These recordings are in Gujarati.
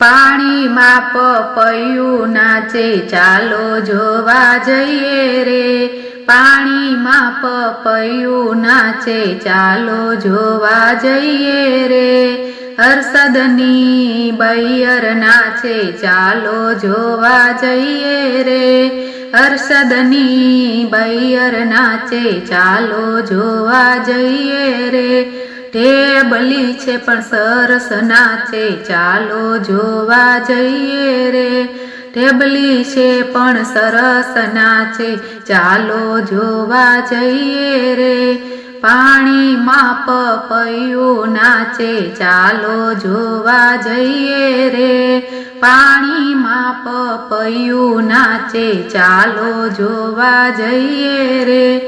પાણીમાં પપૈયું નાચે, ચાલો જોવા જઈએ રે. પાણીમાં પપૈયું નાચે, ચાલો જોવા જઈએ રે. હર્ષદની બૈયર નાચે, ચાલો જોવા જઈએ રે. હર્ષદની બૈયર નાચે, ચાલો જોવા જઈએ રે. ટેબલી છે પણ સરસ નાચે, ચાલો જોવા જઈએ રે. ટેબલી છે પણ સરસ નાચે, ચાલો જોવા જઈએ રે. પાણીમાં પપૈયું નાચે, ચાલો જોવા જઈએ રે. પાણીમાં પપૈયું નાચે, ચાલો જોવા જઈએ રે.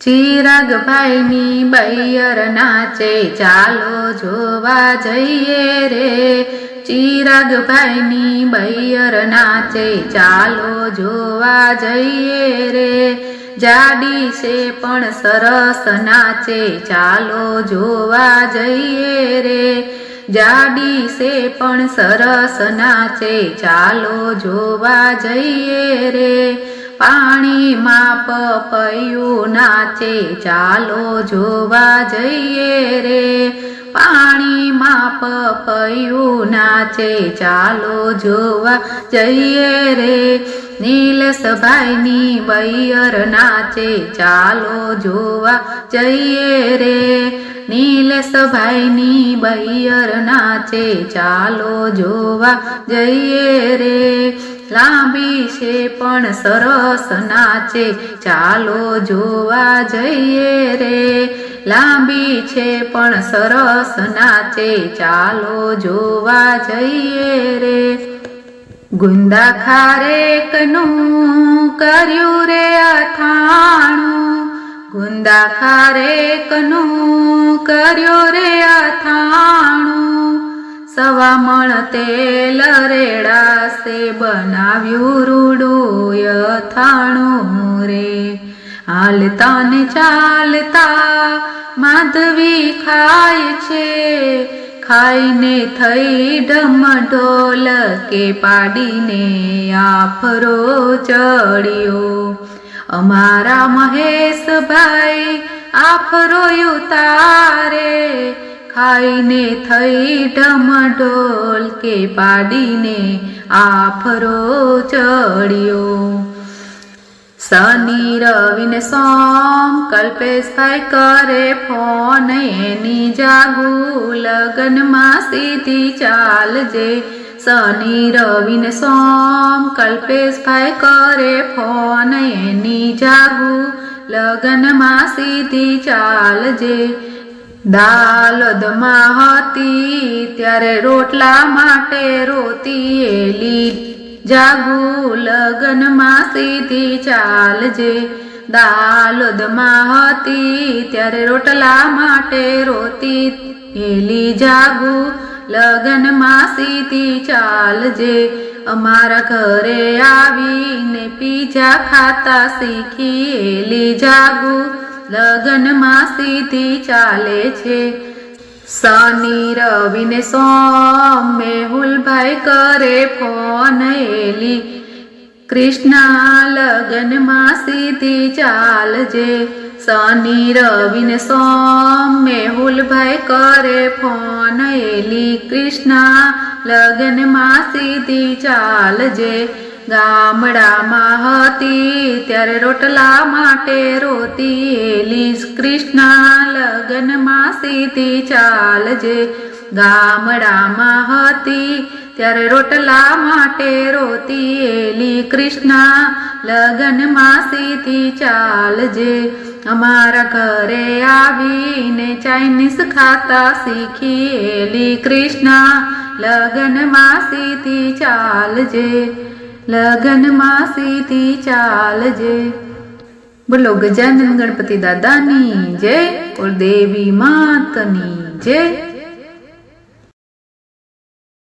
ચિરાગભાઈની બૈયર નાચે, ચાલો જોવા જઈએ રે. ચિરાગભાઈની બૈયર નાચે, ચાલો જોવા જઈએ રે. જાડી છે પણ સરસ નાચે, ચાલો જોવા જઈએ રે. જાડી છે પણ સરસ નાચે. ચાલો જોવા જઈએ રે. પાણીમાં પપૈયું નાચે. ચાલો જોવા જઈએ રે. પાણીમાં પપૈયું નાચે. ચાલો જોવા જઈએ રે. નીલસભાઈની બૈયર નાચે, ચાલો જોવા જઈએ રે. નીલસભાઈની બૈયર નાચે, ચાલો જોવા જઈએ રે. લાંબી છે પણ સરસ નાચે, ચાલો જોવા જઈએ રે. લાંબી છે પણ સરસ નાચે, ચાલો જોવા જઈએ રે. ગુંદા ખારેકનું કર્યું રે અથાણું. ગુંદા ખારેકનું કર્યું રે અથાણું. સવા મણ તેલ રેડાસે બનાવ્યું રૂડું અથાણું રે. હાલતા ને ચાલતા માધવી ખાય છે. ખાઈને થઈ ઢમઢોલ કે પાડીને આફરો ચડ્યો. અમારા મહેશભાઈ આફરો ઉતારે, ખાઈને થઈ ઢમઢોલ કે પાડીને આફરો ચડ્યો. શનિ રવિને સોમ કલ્પેશભાઈ કરે ફોન એની જાગુ લગ્નમાં સીધી ચાલજે શનિ રવિને સોમ કલ્પેશભાઈ કરે ફોન એની જાગુ લગ્નમાં સીધી ચાલજે દાલદમાં હતી ત્યારે રોટલા માટે રોતી એલી જાગુ લગન સીધી ચાલજે. દાલોદમાં હતી ત્યારે રોટલા માટે રોતી. હેલી જાગુ લગન સીધી ચાલજે. અમારા ઘરે આવીને પીઝા ખાતા શીખી. એલી જાગુ લગન સીધી ચાલે છે. શનિ રવિને સોમ મેહુલભાઈ કરે ફોન એલી. કૃષ્ણા લગનમાં સીધી ચાલજે. શનિ રવિને સોમ મેહુલભાઈ કરે ફોન એલી. કૃષ્ણા લગનમાં સીધી ચાલજે. ગામડામાં હતી, ત્યારે રોટલા માટે રોતી કૃષ્ણા લગનમાં સીધી ચાલજે. ગામડામાં હતી, ત્યારે રોટલા માટે રોતી એલી લગ્ન લગનમાં સીધી ચાલજે. અમારા ઘરે આવીને ચાઇનીઝ ખાતા શીખી એલી લગ્ન લગનમાં સીધી ચાલજે. લગનમાં સીધી ચાલજે. બોલો ગજાનંદ ગણપતિ દાદાની જય ઓર દેવી માતની જય.